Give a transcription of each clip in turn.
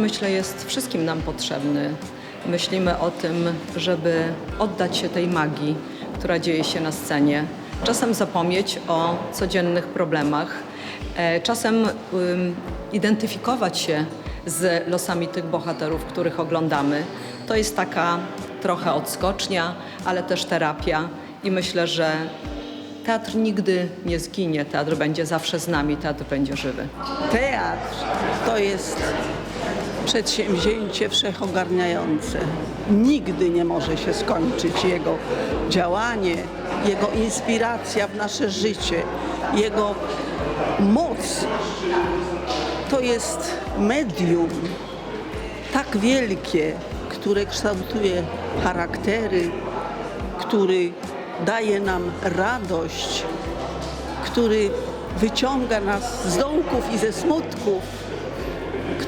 Myślę, jest wszystkim nam potrzebny. Myślimy o tym, żeby oddać się tej magii, która dzieje się na scenie. Czasem zapomnieć o codziennych problemach, e, czasem identyfikować się z losami tych bohaterów, których oglądamy. To jest taka trochę odskocznia, ale też terapia i myślę, że teatr nigdy nie zginie, teatr będzie zawsze z nami, teatr będzie żywy. Teatr to jest przedsięwzięcie wszechogarniające. Nigdy nie może się skończyć jego działanie, jego inspiracja w nasze życie, jego moc. To jest medium tak wielkie, które kształtuje charaktery, który daje nam radość, który wyciąga nas z dołków i ze smutków,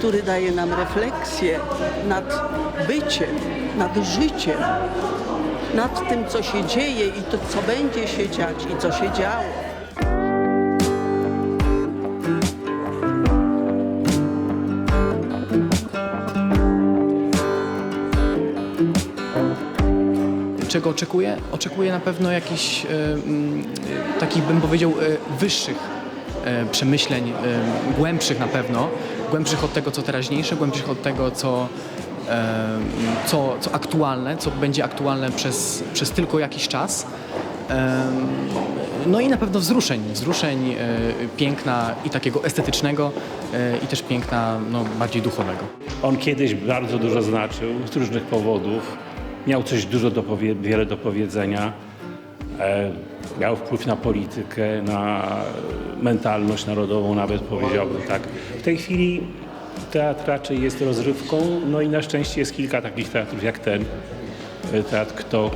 który daje nam refleksję nad byciem, nad życiem, nad tym, co się dzieje i to, co będzie się dziać i co się działo. Czego oczekuję? Oczekuję na pewno jakichś mm, e, takich, bym powiedział, e, wyższych przemyśleń, e, głębszych na pewno, głębszych od tego, co teraźniejsze, głębszych od tego, co, e, co, co aktualne, co będzie aktualne przez, przez tylko jakiś czas. E, No i na pewno wzruszeń, wzruszeń e, piękna i takiego estetycznego e, i też piękna no, bardziej duchowego. On kiedyś bardzo dużo znaczył z różnych powodów. Miał coś dużo do wiele do powiedzenia. E, miał wpływ na politykę, na mentalność narodową, nawet powiedziałbym tak. W tej chwili teatr raczej jest rozrywką, no i na szczęście jest kilka takich teatrów jak ten. E, Teatr, kto,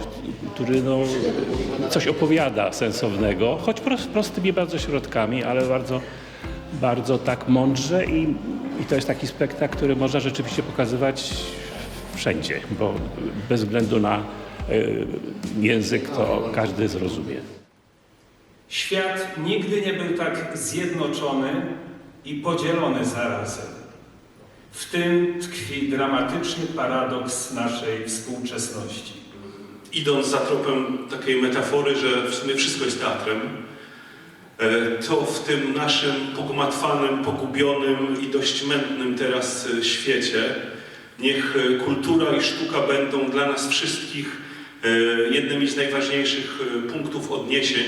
który no, coś opowiada sensownego, choć prost, prostymi bardzo środkami, ale bardzo, bardzo tak mądrze i, i to jest taki spektakl, który można rzeczywiście pokazywać wszędzie, bo bez względu na język to każdy zrozumie. Świat nigdy nie był tak zjednoczony i podzielony zarazem. W tym tkwi dramatyczny paradoks naszej współczesności. idąc za tropem takiej metafory, że w sumie wszystko jest teatrem, e, to w tym naszym pogmatwanym, pogubionym i dość mętnym teraz e, świecie niech e, kultura i sztuka będą dla nas wszystkich e, jednymi z najważniejszych e, punktów odniesień,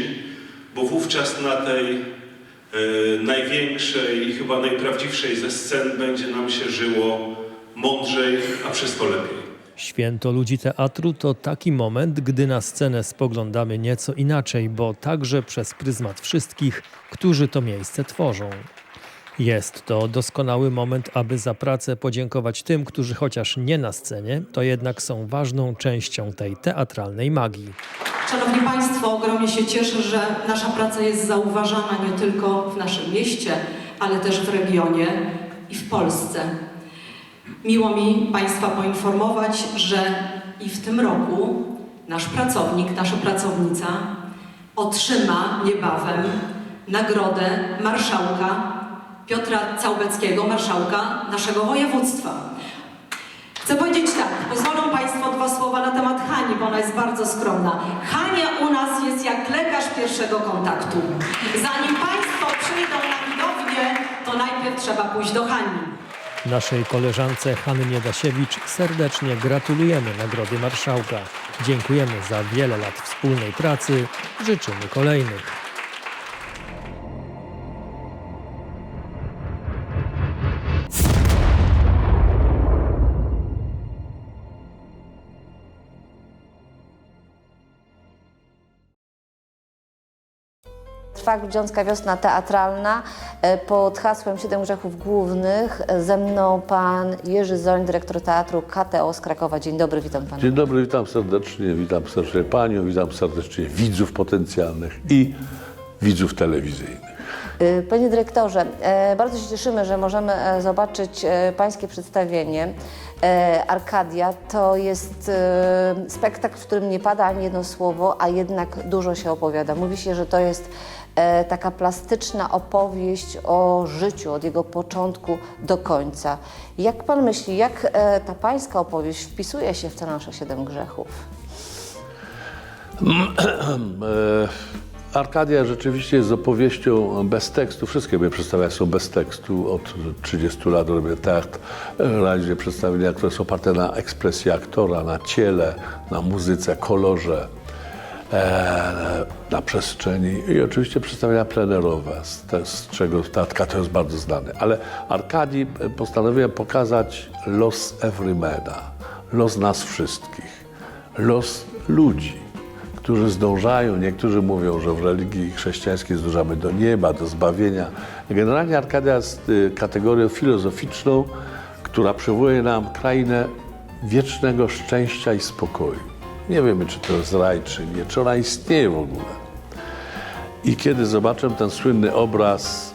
bo wówczas na tej e, największej i chyba najprawdziwszej ze scen będzie nam się żyło mądrzej, a przez to lepiej. Święto ludzi teatru to taki moment, gdy na scenę spoglądamy nieco inaczej, bo także przez pryzmat wszystkich, którzy to miejsce tworzą. Jest to doskonały moment, aby za pracę podziękować tym, którzy chociaż nie na scenie, to jednak są ważną częścią tej teatralnej magii. Szanowni Państwo, ogromnie się cieszę, że nasza praca jest zauważana nie tylko w naszym mieście, ale też w regionie i w Polsce. Miło mi Państwa poinformować, że i w tym roku nasz pracownik, nasza pracownica otrzyma niebawem nagrodę marszałka Piotra Całbeckiego, marszałka naszego województwa. Chcę powiedzieć tak, pozwolą Państwo dwa słowa na temat Hani, bo ona jest bardzo skromna. Hania u nas jest jak lekarz pierwszego kontaktu. Zanim Państwo przyjdą na widownię, to najpierw trzeba pójść do Hani. Naszej koleżance Hannie Dasiewicz serdecznie gratulujemy Nagrody Marszałka. Dziękujemy za wiele lat wspólnej pracy. Życzymy kolejnych. Trwa Grudziącka Wiosna Teatralna e, pod hasłem Siedem Grzechów Głównych. Ze mną pan Jerzy Zoń, dyrektor teatru KTO z Krakowa. Dzień dobry, witam pana. Dzień dobry, witam serdecznie, witam serdecznie panią, witam serdecznie widzów potencjalnych i widzów telewizyjnych. E, Panie dyrektorze, e, bardzo się cieszymy, że możemy zobaczyć pańskie przedstawienie. Arkadia to jest spektakl, w którym nie pada ani jedno słowo, a jednak dużo się opowiada. Mówi się, że to jest taka plastyczna opowieść o życiu od jego początku do końca. Jak pan myśli, jak e, ta pańska opowieść wpisuje się w te nasze siedem grzechów? E, Arkadia rzeczywiście jest opowieścią bez tekstu. Wszystkie moje przedstawienia są bez tekstu. Od 30 lat robię teatr, e, realizuję przedstawienia, które są oparte na ekspresji aktora, na ciele, na muzyce, kolorze, e, na przestrzeni i oczywiście przedstawienia plenerowe, z, czego teatr to jest bardzo znany. Ale Arkadii e, postanowiłem pokazać los everymana, los nas wszystkich, los ludzi którzy zdążają, niektórzy mówią, że w religii chrześcijańskiej zdążamy do nieba, do zbawienia. Generalnie Arkadia jest y, kategorią filozoficzną, która przywołuje nam krainę wiecznego szczęścia i spokoju. Nie wiemy, czy to jest raj, czy nie, czy ona istnieje w ogóle. I kiedy zobaczę ten słynny obraz,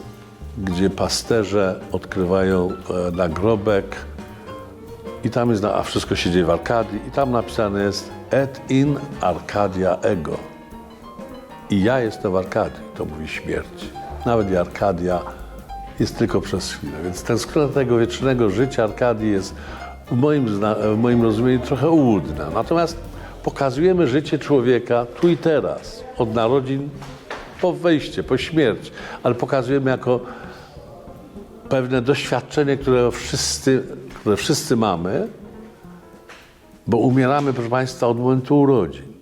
gdzie pasterze odkrywają e, nagrobek, i tam jest, a wszystko się dzieje w Arkadii, i tam napisane jest et in Arcadia ego. I ja jestem w Arkadii, to mówi śmierć. Nawet i Arkadia jest tylko przez chwilę. Więc sklep tego wiecznego życia Arkadii jest w moim, w moim rozumieniu trochę ułudna. Natomiast pokazujemy życie człowieka tu i teraz, od narodzin po wejście, po śmierć, ale pokazujemy jako pewne doświadczenie, które wszyscy, które wszyscy mamy, bo umieramy, proszę Państwa, od momentu urodzin.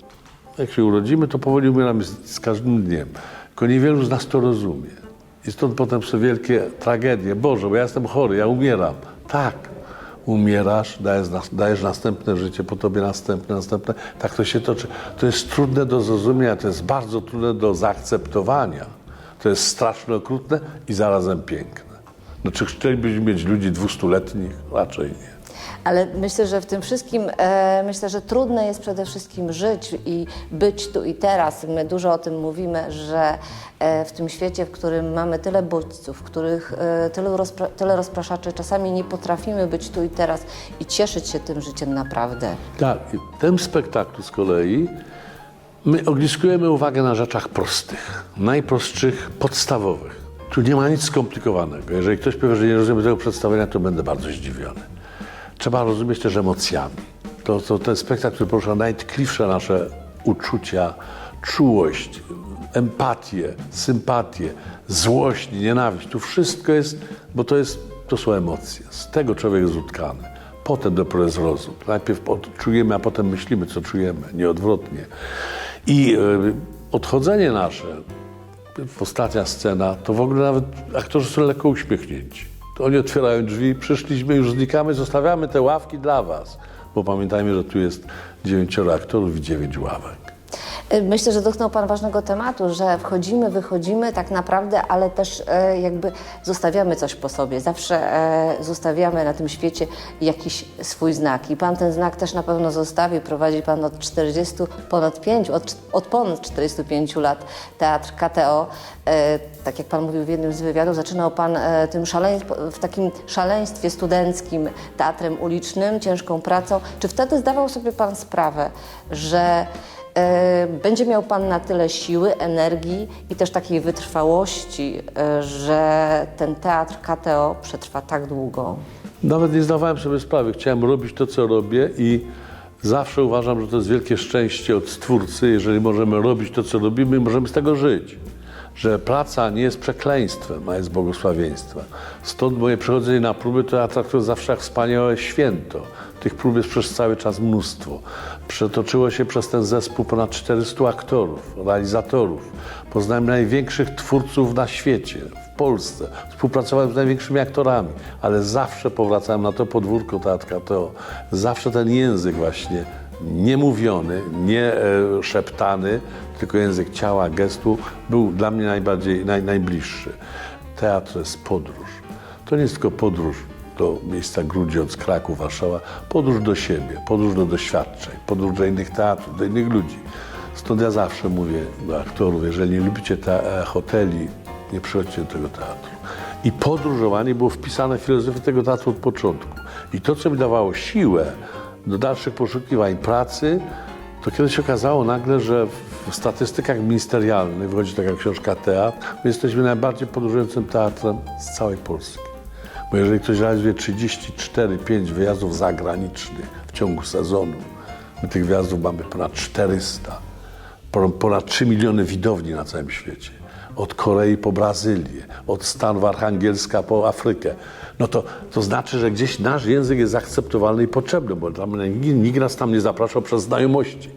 Jak się urodzimy, to powoli umieramy z, z każdym dniem. Tylko niewielu z nas to rozumie. I stąd potem są wielkie tragedie. Boże, bo ja jestem chory, ja umieram. Tak, umierasz, dajesz, dajesz następne życie, po tobie następne, następne. Tak to się toczy. To jest trudne do zrozumienia, to jest bardzo trudne do zaakceptowania. To jest strasznie okrutne i zarazem piękne. No czy chcielibyśmy mieć ludzi dwustuletnich? Raczej nie. Ale myślę, że w tym wszystkim, e, myślę, że trudne jest przede wszystkim żyć i być tu i teraz. My dużo o tym mówimy, że e, w tym świecie, w którym mamy tyle bodźców, w których e, rozpra- tyle rozpraszaczy, czasami nie potrafimy być tu i teraz i cieszyć się tym życiem naprawdę. Tak, tym spektaklu z kolei my ogniskujemy uwagę na rzeczach prostych, najprostszych, podstawowych. Tu nie ma nic skomplikowanego. Jeżeli ktoś powie, że nie rozumie tego przedstawienia, to będę bardzo zdziwiony. Trzeba rozumieć też emocjami. To, to ten spektakl, który porusza najtkliwsze nasze uczucia, czułość, empatię, sympatię, złość, nienawiść. Tu wszystko jest, bo to, jest, to są emocje. Z tego człowiek jest utkany. Potem dopiero jest rozum. Najpierw czujemy, a potem myślimy, co czujemy, nie odwrotnie. I e, odchodzenie nasze, ostatnia scena, to w ogóle nawet aktorzy są lekko uśmiechnięci. Oni otwierają drzwi, przyszliśmy, już znikamy, zostawiamy te ławki dla was. Bo pamiętajmy, że tu jest dziewięcioro aktorów i dziewięć ławek. E, Myślę, że dotknął Pan ważnego tematu, że wchodzimy, wychodzimy tak naprawdę, ale też e, jakby zostawiamy coś po sobie. Zawsze e, zostawiamy na tym świecie jakiś swój znak. I Pan ten znak też na pewno zostawi. Prowadzi Pan od 40, ponad 5, od, od ponad 45 lat teatr KTO. E, tak jak Pan mówił w jednym z wywiadów, zaczynał Pan e, tym w takim szaleństwie studenckim, teatrem ulicznym, ciężką pracą. Czy wtedy zdawał sobie Pan sprawę, że będzie miał Pan na tyle siły, energii i też takiej wytrwałości, e, że ten teatr KTO przetrwa tak długo. Nawet nie zdawałem sobie sprawy. Chciałem robić to, co robię i zawsze uważam, że to jest wielkie szczęście od Stwórcy, jeżeli możemy robić to, co robimy i możemy z tego żyć. Że praca nie jest przekleństwem, a jest błogosławieństwem. Stąd moje przychodzenie na próby to ja traktuję zawsze jak wspaniałe święto. Tych prób jest przez cały czas mnóstwo. Przetoczyło się przez ten zespół ponad 400 aktorów, realizatorów. Poznałem największych twórców na świecie, w Polsce. Współpracowałem z największymi aktorami, ale zawsze powracałem na to podwórko teatra. To zawsze ten język właśnie niemówiony, nie e, szeptany, tylko język ciała, gestu był dla mnie najbardziej, naj, najbliższy. Teatr to jest podróż. To nie jest tylko podróż do miejsca Grudziądz, Kraków, Warszawa, podróż do siebie, podróż do doświadczeń, podróż do innych teatrów, do innych ludzi. Stąd ja zawsze mówię do aktorów, jeżeli nie lubicie e, hoteli, nie przychodźcie do tego teatru. I podróżowanie było wpisane w filozofię tego teatru od początku. I to, co mi dawało siłę do dalszych poszukiwań pracy, to kiedyś okazało nagle, że w statystykach ministerialnych, wychodzi taka książka Teatr, my jesteśmy najbardziej podróżującym teatrem z całej Polski. Bo jeżeli ktoś realizuje 34-5 wyjazdów zagranicznych w ciągu sezonu, my tych wyjazdów mamy ponad 400, po- ponad 3 miliony widowni na całym świecie. Od Korei po Brazylię, od Stanów Archangielska po Afrykę. No to, to znaczy, że gdzieś nasz język jest akceptowalny i potrzebny, bo tam, nikt, nikt nas tam nie zapraszał przez znajomości.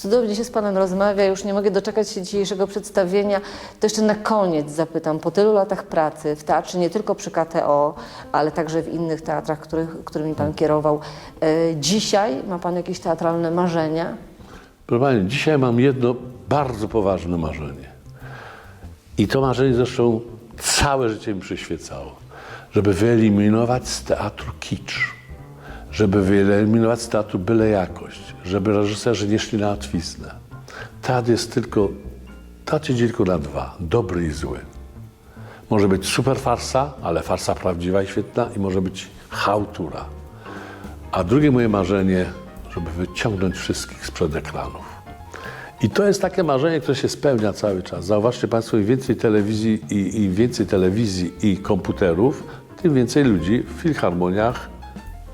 Cudownie się z Panem rozmawia, już nie mogę doczekać się dzisiejszego przedstawienia. To jeszcze na koniec zapytam, po tylu latach pracy w teatrze, nie tylko przy KTO, ale także w innych teatrach, których, którymi Pan kierował, e, dzisiaj ma Pan jakieś teatralne marzenia? Proszę Pani, dzisiaj mam jedno bardzo poważne marzenie. I to marzenie zresztą całe życie mi przyświecało. Żeby wyeliminować z teatru kicz. Żeby wyeliminować z teatru byle jakość. Żeby reżyserzy nie szli na łatwiznę. Teatr jest tylko, teatr idzie tylko na dwa. Dobry i zły. Może być super farsa, ale farsa prawdziwa i świetna i może być chałtura. A drugie moje marzenie, żeby wyciągnąć wszystkich sprzed ekranów. I to jest takie marzenie, które się spełnia cały czas. Zauważcie Państwo, im więcej telewizji i im więcej telewizji i komputerów, tym więcej ludzi w filharmoniach,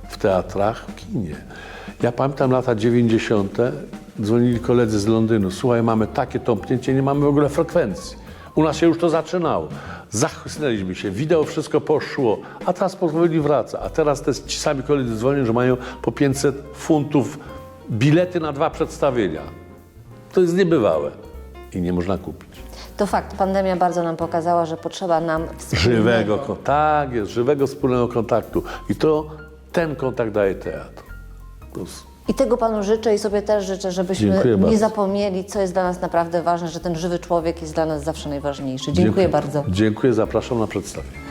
w teatrach, w kinie. Ja pamiętam lata 90. dzwonili koledzy z Londynu. Słuchaj, mamy takie tąpnięcie, nie mamy w ogóle frekwencji. U nas się już to zaczynało. Zachłysnęliśmy się, wideo wszystko poszło, a transport powoli wraca. A teraz te ci sami koledzy dzwonią, że mają po 500 funtów bilety na dwa przedstawienia. To jest niebywałe i nie można kupić. To fakt, pandemia bardzo nam pokazała, że potrzeba nam wspólnego. Żywego, tak jest, żywego wspólnego kontaktu. I to ten kontakt daje teatr. Jest I tego Panu życzę i sobie też życzę, żebyśmy Dziękuję nie bardzo. zapomnieli, co jest dla nas naprawdę ważne, że ten żywy człowiek jest dla nas zawsze najważniejszy. Dziękuję, bardzo. Dziękuję, zapraszam na przedstawienie.